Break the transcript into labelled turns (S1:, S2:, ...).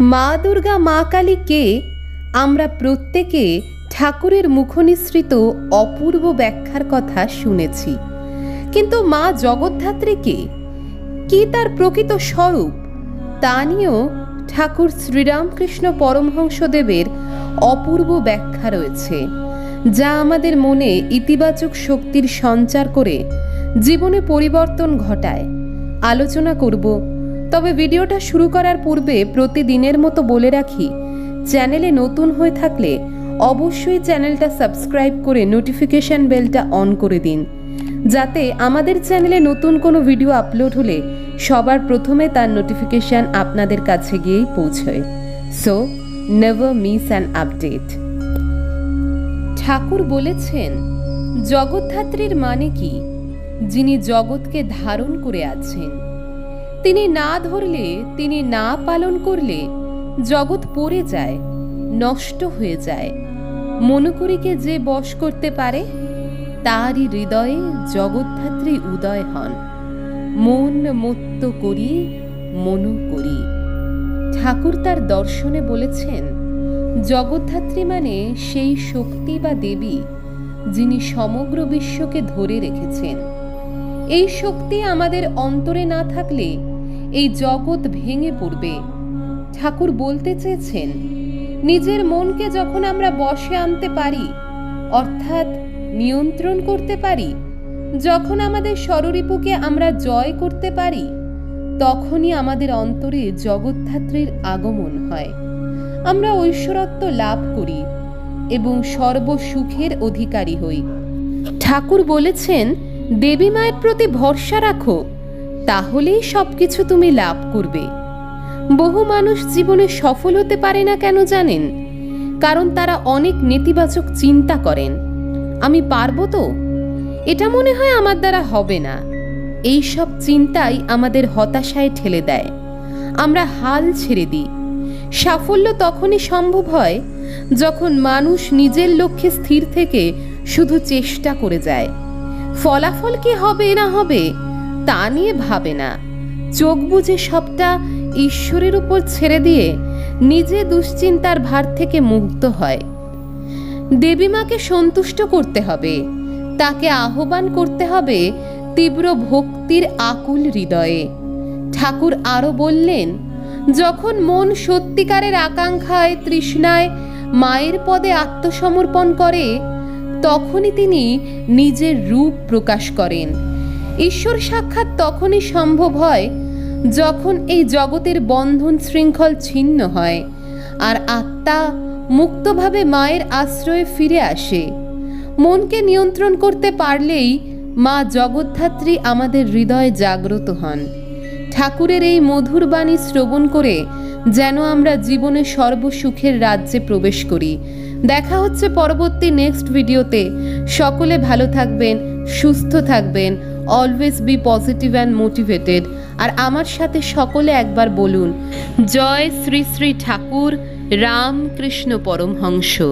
S1: মা দুর্গা, মা কালীকে আমরা প্রত্যেকে ঠাকুরের মুখনিসৃত অপূর্ব ব্যাখ্যার কথা শুনেছি। কিন্তু মা জগদ্ধাত্রীকে কি তার প্রকৃত স্বরূপ? তা নিয়েও ঠাকুর শ্রীরামকৃষ্ণ পরমহংসদেবের অপূর্ব ব্যাখ্যা রয়েছে, যা আমাদের মনে ইতিবাচক শক্তির সঞ্চার করে জীবনে পরিবর্তন ঘটায়। আলোচনা করব তবে ভিডিওটা শুরু করার পূর্বে প্রতিদিনের মতো বলে রাখি, চ্যানেলে নতুন হয়ে থাকলে অবশ্যই চ্যানেলটা সাবস্ক্রাইব করে নোটিফিকেশন বেলটা অন করে দিন, যাতে আমাদের চ্যানেলে নতুন কোনো ভিডিও আপলোড হলে সবার প্রথমে তার নোটিফিকেশন আপনাদের কাছে গিয়েই পৌঁছয়। So never miss an update ঠাকুর বলেছেন, জগদ্ধাত্রীর মানে কি? যিনি জগৎকে ধারণ করে আছেন। তিনি না ধরলে, তিনি না পালন করলে, জগৎ পড়ে যায়, নষ্ট হয়ে যায়। মনুকুরীকে যে বশ করতে পারে, তারই হৃদয়ে জগদ্ধাত্রী উদয় হন। মন মত্ত করি, মনু করি। ঠাকুর তার দর্শনে বলেছেন, জগদ্ধাত্রী মানে সেই শক্তি বা দেবী যিনি সমগ্র বিশ্বকে ধরে রেখেছেন। এই শক্তি আমাদের অন্তরে না থাকলে এই জগৎ ভেঙে পড়বে। ঠাকুর বলতে চেয়েছেন, নিজের মনকে যখন আমরা বশে আনতে পারি, অর্থাৎ নিয়ন্ত্রণ করতে পারি, যখন আমাদের স্বরূপকে আমরা জয় করতে পারি, তখনই আমাদের অন্তরে জগদ্ধাত্রীর আগমন হয়। আমরা ঐশ্বরত্ব লাভ করি এবং সর্বসুখের অধিকারী হই। ঠাকুর বলেছেন দেবী মায়ের প্রতি ভরসা রাখো। তাহলেই সবকিছু তুমি লাভ করবে। বহু মানুষ জীবনে সফল হতে পারে না কেন জানেন? কারণ তারা অনেক নেতিবাচক চিন্তা করেন। আমি পারব তো? এটা মনে হয় আমার দ্বারা হবে না। এই সব চিন্তাই আমাদের হতাশায় ঠেলে দেয়। আমরা হাল ছেড়ে দিই। সাফল্য তখনই সম্ভব হয় যখন মানুষ নিজের লক্ষ্যে স্থির থেকে শুধু চেষ্টা করে যায়। ফলাফল কি হবে না হবে তা নিয়ে ভাবে না। চোখ বুঝে সবটা ঈশ্বরের উপর ছেড়ে দিয়ে নিজে দুশ্চিন্তার ভার থেকে মুক্ত হয়। দেবীমাকে সন্তুষ্ট করতে হবে। তাকে আহ্বান করতে হবে তীব্র ভক্তির আকুল হৃদয়ে। ঠাকুর আরও বললেন, যখন মন সত্যিকারের আকাঙ্ক্ষায়, তৃষ্ণায় মায়ের পদে আত্মসমর্পণ করে, তখনই তিনি নিজের রূপ প্রকাশ করেন। ঈশ্বর সাক্ষাৎ তখনই সম্ভব হয় যখন এই জগতের বন্ধন শৃঙ্খল ছিন্ন হয় আর আত্মা মুক্তভাবে মায়ের আশ্রয়ে ফিরে আসে। মনকে নিয়ন্ত্রণ করতে পারলেই মা জগদ্ধাত্রী আমাদের হৃদয়ে জাগ্রত হন। ঠাকুরের এই মধুর বাণী শ্রবণ করে যেন আমরা জীবনে সর্বসুখের রাজ্যে প্রবেশ করি। দেখা হচ্ছে পরবর্তী নেক্সট ভিডিওতে সকলে ভালো থাকবেন, সুস্থ থাকবেন। Always be positive and motivated আর আমার সাথে সকলে একবার বলুন, জয় শ্রী শ্রী ঠাকুর, রামকৃষ্ণ পরমহংস।